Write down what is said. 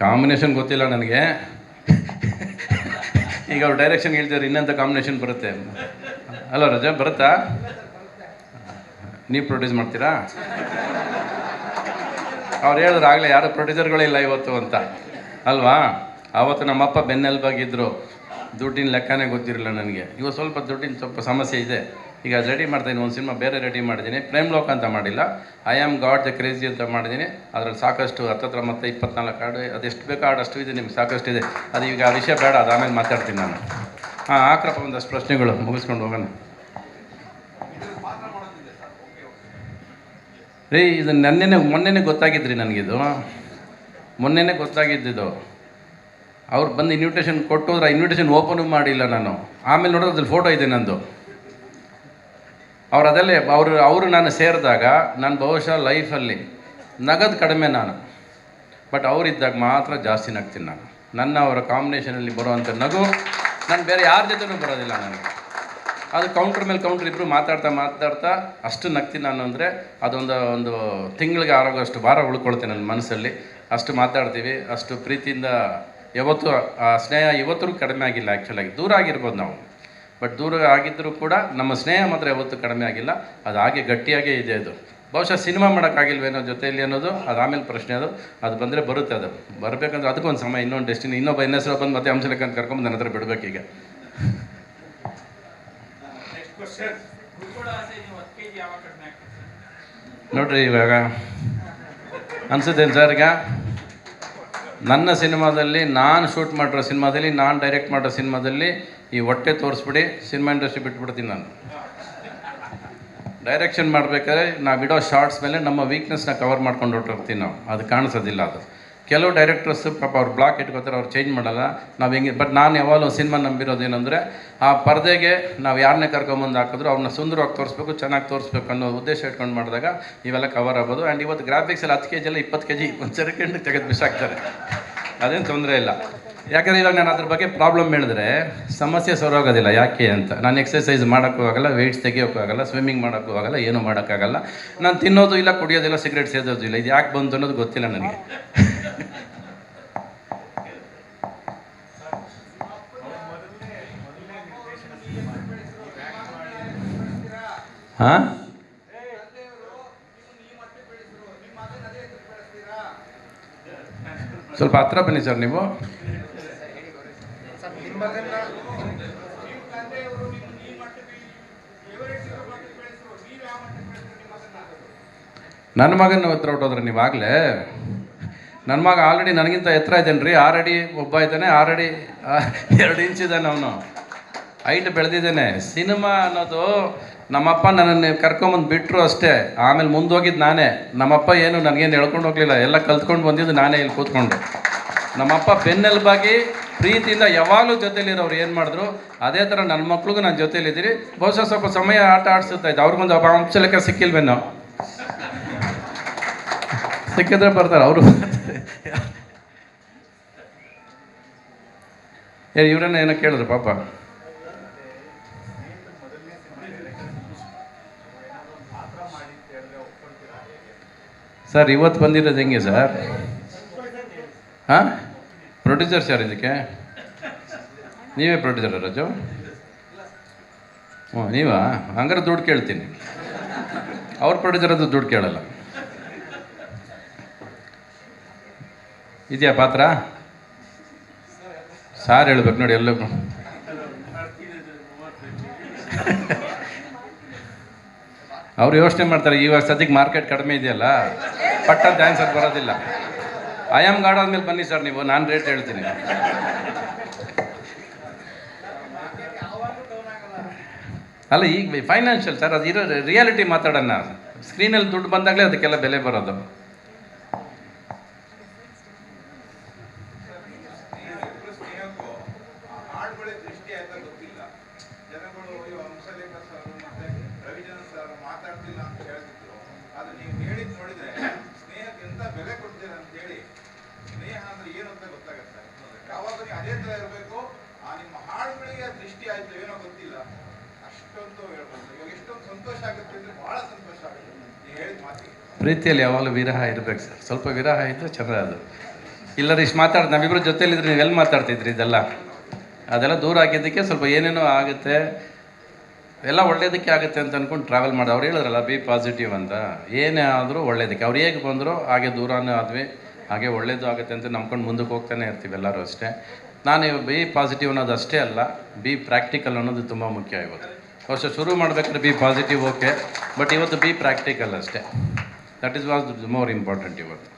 Combination ಗೊತ್ತಿಲ್ಲ ನನಗೆ. ಈಗ ಅವ್ರು ಡೈರೆಕ್ಷನ್ ಹೇಳ್ತಾರೆ ಇನ್ನಂತ ಕಾಂಬಿನೇಷನ್ ಬರುತ್ತೆ? ಅಲ್ಲ ರಜಾ, ಬರುತ್ತಾ? ನೀವು ಪ್ರೊಡ್ಯೂಸ್ ಮಾಡ್ತೀರಾ? ಅವ್ರು ಹೇಳಿದ್ರು ಆಗಲೇ ಯಾರು ಪ್ರೊಡ್ಯೂಸರ್ಗಳಿಲ್ಲ ಇವತ್ತು ಅಂತ. ಅಲ್ವಾ? ಆವತ್ತು ನಮ್ಮಪ್ಪ ಬೆನ್ನೆಲ್ಬಾಗಿದ್ದರು ದುಡ್ಡಿನ ಲೆಕ್ಕನೇ ಗೊತ್ತಿರಲಿಲ್ಲ ನನಗೆ. ಇವತ್ತು ಸ್ವಲ್ಪ ದುಡ್ಡಿನ ಸ್ವಲ್ಪ ಸಮಸ್ಯೆ ಇದೆ. ಈಗ ರೆಡಿ ಮಾಡ್ತಾಯಿದ್ದೀನಿ ಒಂದು ಸಿನಿಮಾ ಬೇರೆ ರೆಡಿ ಮಾಡಿದ್ದೀನಿ. ಪ್ರೇಮ್ ಲೋಕ ಅಂತ ಮಾಡಿಲ್ಲ. I am god the crazy ಅಂತ ಮಾಡಿದ್ದೀನಿ. ಅದರಲ್ಲಿ ಸಾಕಷ್ಟು ಹತ್ತತ್ರ ಮತ್ತೆ ಇಪ್ಪತ್ನಾಲ್ಕು ಹಾಡು, ಅದೆಷ್ಟು ಬೇಕು ಹಾಡು ಅಷ್ಟು ಇದೆ, ನಿಮ್ಗೆ ಸಾಕಷ್ಟು ಇದೆ. ಅದು ಈಗ ಆ ವಿಷಯ ಬೇಡ, ಅದು ಆಮೇಲೆ ಮಾತಾಡ್ತೀನಿ ನಾನು. ಹಾಂ, ಹಾಕ್ರಪ್ಪ, ಒಂದಷ್ಟು ಪ್ರಶ್ನೆಗಳು. ಮುಗಿಸ್ಕೊಂಡು ಹೋಗೋಣ. ರೀ, ಇದು ನನ್ನೆನೆ, ಮೊನ್ನೆನೇ ಗೊತ್ತಾಗಿದ್ರಿ ನನಗಿದು. ಮೊನ್ನೆನೇ ಗೊತ್ತಾಗಿದ್ದಿದ್ದು ಅವ್ರು ಬಂದು ಇನ್ವಿಟೇಷನ್ ಕೊಟ್ಟು ಆ ಇನ್ವಿಟೇಷನ್ ಓಪನು ಮಾಡಿಲ್ಲ ನಾನು. ಆಮೇಲೆ ನೋಡಿದ್ರೆ ಅದ್ರಲ್ಲಿ ಫೋಟೋ ಇದೆ ನಂದು. ಅವ್ರು ಅದಲ್ಲೇ ಅವರು ಅವರು ನಾನು ಸೇರಿದಾಗ ನಾನು ಬಹುಶಃ ಲೈಫಲ್ಲಿ ನಗದು ಕಡಿಮೆ ನಾನು. ಬಟ್ ಅವರಿದ್ದಾಗ ಮಾತ್ರ ಜಾಸ್ತಿ ನಗ್ತೀನಿ ನಾನು. ನನ್ನ ಅವರ ಕಾಂಬಿನೇಷನಲ್ಲಿ ಬರುವಂಥ ನಗು ನಾನು ಬೇರೆ ಯಾರ ಜೊತೆನೂ ಬರೋದಿಲ್ಲ ನನಗೆ. ಅದು ಕೌಂಟ್ರ್ ಮೇಲೆ ಕೌಂಟ್ರ್ ಇಬ್ಬರು ಮಾತಾಡ್ತಾ ಮಾತಾಡ್ತಾ ಅಷ್ಟು ನಗ್ತೀನಿ ನಾನು ಅಂದರೆ ಅದೊಂದು, ಒಂದು ತಿಂಗಳಿಗೆ ಆರೋಗೋಷ್ಟು ಭಾರ ಉಳ್ಕೊಳ್ತೇನೆ ನನ್ನ ಮನಸ್ಸಲ್ಲಿ. ಅಷ್ಟು ಮಾತಾಡ್ತೀವಿ, ಅಷ್ಟು ಪ್ರೀತಿಯಿಂದ ಯಾವತ್ತೂ, ಆ ಸ್ನೇಹ ಇವತ್ತೂ ಕಡಿಮೆ ಆಗಿಲ್ಲ ಆ್ಯಕ್ಚುಲಾಗಿ ದೂರ ಆಗಿರ್ಬೋದು ನಾವು. ಬಟ್ ದೂರ ಆಗಿದ್ದರೂ ಕೂಡ ನಮ್ಮ ಸ್ನೇಹ ಮಾತ್ರ ಯಾವತ್ತೂ ಕಡಿಮೆ ಆಗಿಲ್ಲ. ಅದು ಹಾಗೆ ಗಟ್ಟಿಯಾಗೇ ಇದೆ ಅದು. ಬಹುಶಃ ಸಿನಿಮಾ ಮಾಡೋಕ್ಕಾಗಿಲ್ವೇನೋ ಜೊತೆಯಲ್ಲಿ ಅನ್ನೋದು ಅದು ಆಮೇಲೆ ಪ್ರಶ್ನೆ ಅದು. ಅದು ಬಂದರೆ ಬರುತ್ತೆ ಅದು. ಬರಬೇಕಂದ್ರೆ ಅದಕ್ಕೊಂದು ಸಮಯ ಇನ್ನೊಂದು ಡೆಸ್ಟಿನಿ ಇನ್ನೊಬ್ಬ ಎನ್ ಹೆಸರು ಬಂದು ಮತ್ತೆ ಅಂಶಲೆಕ್ಕ ಅಂತ ಕರ್ಕೊಂಡು ನನ್ನ ಹತ್ರ ಬಿಡಬೇಕೀಗ ನೋಡ್ರಿ ಇವಾಗ. ಅನ್ಸುತ್ತೇನು ಸರ್ ಈಗ? ನನ್ನ ಸಿನಿಮಾದಲ್ಲಿ ನಾನು ಶೂಟ್ ಮಾಡಿರೋ ಸಿನಿಮಾದಲ್ಲಿ ನಾನು ಡೈರೆಕ್ಟ್ ಮಾಡಿರೋ ಸಿನಿಮಾದಲ್ಲಿ ಈ ಹೊಟ್ಟೆ ತೋರಿಸ್ಬಿಡಿ ಸಿನಿಮಾ ಇಂಡಸ್ಟ್ರಿ ಬಿಟ್ಬಿಡ್ತೀನಿ ನಾನು. ಡೈರೆಕ್ಷನ್ ಮಾಡಬೇಕಾದ್ರೆ ನಾವು ಇಡೋ ಶಾರ್ಟ್ಸ್ ಮೇಲೆ ನಮ್ಮ ವೀಕ್ನೆಸ್ನ ಕವರ್ ಮಾಡ್ಕೊಂಡು ಹೊರಟಿರ್ತೀವಿ ನಾವು. ಅದು ಕಾಣಿಸೋದಿಲ್ಲ ಅದು. ಕೆಲವು ಡೈರೆಕ್ಟರ್ಸ್ ಪಾಪ ಅವ್ರು ಬ್ಲಾಕ್ ಇಟ್ಕೋತಾರೆ, ಅವ್ರು ಚೇಂಜ್ ಮಾಡಲ್ಲ. ನಾವು ಹೆಂಗೆ ಬಟ್ ನಾನು ಯಾವಾಗಲೂ ಸಿನಿಮಾ ನಂಬಿರೋದು ಏನಂದರೆ, ಆ ಪರದೆಗೆ ನಾವು ಯಾರನ್ನೇ ಕರ್ಕೊಂಬಂದು ಹಾಕಿದ್ರು ಅವ್ರನ್ನ ಸುಂದರವಾಗಿ ತೋರಿಸ್ಬೇಕು, ಚೆನ್ನಾಗಿ ತೋರಿಸ್ಬೇಕು ಅನ್ನೋ ಉದ್ದೇಶ ಇಟ್ಕೊಂಡು ಮಾಡಿದಾಗ ಇವೆಲ್ಲ ಕವರ್ ಆಗ್ಬೋದು ಆ್ಯಂಡ್ ಇವತ್ತು ಗ್ರಾಫಿಕ್ಸಲ್ಲಿ ಹತ್ತು ಕೆ ಜಿ ಎಲ್ಲ ಇಪ್ಪತ್ತು ಕೆ ಜಿ ಒಂದು ಸೆಕೆಂಡ್ ತೆಗೆದು ಬಿಸಾಕ್ತಾರೆ. ಅದೇನು ತೊಂದರೆ ಇಲ್ಲ. ಯಾಕಂದರೆ ಇವಾಗ ನಾನು ಅದ್ರ ಬಗ್ಗೆ ಪ್ರಾಬ್ಲಮ್ ಹೇಳಿದ್ರೆ ಸಮಸ್ಯೆ ಸರೋಗೋದಿಲ್ಲ. ಯಾಕೆ ಅಂತ? ನಾನು ಎಕ್ಸಸೈಸ್ ಮಾಡೋಕ್ಕೂ ಆಗಲ್ಲ ವೆಯ್ಟ್ಸ್ ತೆಗಿಯೋಕ್ಕೂ ಆಗಲ್ಲ ಸ್ವಿಮ್ಮಿಂಗ್ ಮಾಡೋಕ್ಕೂ ಆಗಲ್ಲ, ಏನೂ ಮಾಡೋಕ್ಕಾಗಲ್ಲ. ನಾನು ತಿನ್ನೋದು ಇಲ್ಲ ಕುಡಿಯೋದಿಲ್ಲ ಸಿಗರೇಟ್ ಸೇದೋದು ಇಲ್ಲ. ಇದು ಯಾಕೆ ಬಂತು ಅನ್ನೋದು ಗೊತ್ತಿಲ್ಲ ನನಗೆ. ಹಾಂ? ಸ್ವಲ್ಪ ಹತ್ರ ಬನ್ನಿ ಸರ್ ನೀವು. ನನ್ನ ಮಗನ ಹತ್ರ ಹೊಟ್ಟೋದ್ರೆ ನೀವು ಆಗಲೇ? ನನ್ನ ಮಗ ಆಲ್ರೆಡಿ ನನಗಿಂತ ಎತ್ತರ ಇದ್ದಾನೆ ರೀ ಆರು ಅಡಿ ಒಬ್ಬ ಇದ್ದಾನೆ ಆರು ಅಡಿ ಎರಡು ಇಂಚ್ ಇದ್ದಾನೆ ಅವನು. ಹೈಟ್ ಬೆಳೆದಿದ್ದಾನೆ. ಸಿನಿಮಾ ಅನ್ನೋದು ನಮ್ಮಪ್ಪ ನನ್ನನ್ನು ಕರ್ಕೊಂಬಂದು ಬಿಟ್ಟರು ಅಷ್ಟೇ. ಆಮೇಲೆ ಮುಂದೋಗಿದ್ದು ನಾನೇ. ನಮ್ಮಪ್ಪ ಏನು ನನಗೇನು ಹೇಳ್ಕೊಂಡು ಹೋಗಲಿಲ್ಲ. ಎಲ್ಲ ಕಲ್ತ್ಕೊಂಡು ಬಂದಿದ್ದು ನಾನೇ ಇಲ್ಲಿ ಕೂತ್ಕೊಂಡು. ನಮ್ಮಪ್ಪ ಬೆನ್ನೆಲುಬಾಗಿ ಪ್ರೀತಿಯಿಂದ ಯಾವಾಗಲೂ ಜೊತೆಲಿರೋರು ಏನು ಮಾಡಿದ್ರು? ಅದೇ ಥರ ನನ್ನ ಮಕ್ಳಿಗೂ ನಾನು ಜೊತೆಲಿದ್ದೀರಿ ಬಹುಶಃ ಸ್ವಲ್ಪ ಸಮಯ ಆಟ ಆಡಿಸುತ್ತಾ ಇದ್ದೆ. ಅವ್ರಿಗೊಂದು ಒಬ್ಬ ಅಂಶ ಲೆಕ್ಕ ಸಿಕ್ಕಿಲ್ವೇನೋ? ಸಿಕ್ಕಿದ್ರೆ ಬರ್ತಾರೆ. ಅವರು ಏ, ಇವ್ರನ್ನ ಏನೋ ಕೇಳಿದ್ರು ಪಾಪ. ಸರ್, ಇವತ್ತು ಬಂದಿರೋದು ಹೆಂಗೆ ಸರ್? ಹಾಂ? ಪ್ರೊಡ್ಯೂಸರ್ ಸರ್ ಇದಕ್ಕೆ? ನೀವೇ ಪ್ರೊಡ್ಯೂಸರ್ ರಾಜು? ಹ್ಞೂ ನೀವಾ? ಹಂಗಾರೆ ದುಡ್ಡು ಕೇಳ್ತೀನಿ. ಅವ್ರ ಪ್ರೊಡ್ಯೂಸರ್ ಅದು ದುಡ್ಡು ಕೇಳಲ್ಲ. ಇದೆಯಾ ಪಾತ್ರ? ಸಾರ್ ಹೇಳ್ಬೇಕು ನೋಡಿ ಎಲ್ಲ ಅವ್ರು ಯೋಚನೆ ಮಾಡ್ತಾರೆ ಇವಾಗ ಸದ್ಯಕ್ಕೆ ಮಾರ್ಕೆಟ್ ಕಡಿಮೆ ಇದೆಯಲ್ಲ, ಪಟ್ಟ ಅಂತ ಆನ್ಸರ್ ಬರೋದಿಲ್ಲ. ಐ ಆಮ್ ಗಾರ್ಡ್ ಆದ್ಮೇಲೆ ಬನ್ನಿ ಸರ್ ನೀವು, ನಾನು ರೇಟ್ ಹೇಳ್ತೀನಿ. ಅಲ್ಲ, ಈಗ ಫೈನಾನ್ಷಿಯಲ್ ಸರ್ ಅದು ಇರೋ ರಿಯಾಲಿಟಿ ಮಾತಾಡೋಣ. ಸ್ಕ್ರೀನಲ್ಲಿ ದುಡ್ಡು ಬಂದಾಗಲೇ ಅದಕ್ಕೆಲ್ಲ ಬೆಲೆ ಬರೋದು. ಅದೇ ತರ ಇರಬೇಕು. ಆ ನಿಮ್ಮ ಹಾಡುಗಳಿಗೆ ದೃಷ್ಟಿ ಆಯ್ತು, ಏನೋ ಗೊತ್ತಿಲ್ಲ. ಅಷ್ಟೊಂದು ಹೇಳ್ಬೋದು. ಇವಾಗ ಎಷ್ಟೊಂದು ಸಂತೋಷ ಆಗುತ್ತೆ ಅಂದ್ರೆ ಬಹಳ ಸಂತೋಷ ಆಗುತ್ತೆ. ಹೇಳಿದ ಮಾತಿಗೆ. ಪ್ರೀತಿಯಲ್ಲಿ ಯಾವಾಗಲೂ ವಿರಹ ಇರಬೇಕು ಸರ್. ಸ್ವಲ್ಪ ವಿರಹ ಇದ್ದರೆ ಚಂದ್ರ ಅದು. ಇಲ್ಲರೂ ಇಷ್ಟು ಮಾತಾಡ್ ನಾವಿಬ್ಬರು ಜೊತೆಲಿದ್ರೆ ನೀವು ಎಲ್ಲಿ ಮಾತಾಡ್ತಿದ್ರಿ ಇದೆಲ್ಲ? ಅದೆಲ್ಲ ದೂರ ಆಗಿದ್ದಕ್ಕೆ ಸ್ವಲ್ಪ ಏನೇನೋ ಆಗುತ್ತೆ. ಎಲ್ಲ ಒಳ್ಳೇದಕ್ಕೆ ಆಗುತ್ತೆ ಅಂತ ಅಂದ್ಕೊಂಡು ಟ್ರಾವೆಲ್ ಮಾಡಿ ಅವ್ರು ಹೇಳಿದ್ರಲ್ಲ ಬಿ ಪಾಸಿಟಿವ್ ಅಂತ. ಏನೇ ಆದರೂ ಒಳ್ಳೇದಕ್ಕೆ. ಅವ್ರು ಹೇಗೆ ಬಂದರೂ ಹಾಗೆ ದೂರನೂ ಆದ್ವಿ. ಹಾಗೆ ಒಳ್ಳೇದು ಆಗುತ್ತೆ ಅಂತ ನಂಬ್ಕೊಂಡು ಮುಂದಕ್ಕೆ ಹೋಗ್ತಾನೆ ಇರ್ತೀವಿ ಎಲ್ಲರೂ ಅಷ್ಟೇ. ನಾನು ಬಿ ಪಾಸಿಟಿವ್ ಅನ್ನೋದು ಅಷ್ಟೇ ಅಲ್ಲ, ಬಿ ಪ್ರಾಕ್ಟಿಕಲ್ ಅನ್ನೋದು ತುಂಬ ಮುಖ್ಯ ಇವತ್ತು. ವರ್ಷ ಶುರು ಮಾಡಬೇಕಾದ್ರೆ ಬಿ ಪಾಸಿಟಿವ್ ಓಕೆ ಬಟ್ ಇವತ್ತು ಬಿ ಪ್ರಾಕ್ಟಿಕಲ್ ಅಷ್ಟೇ. That is was more important ಇವತ್ತು.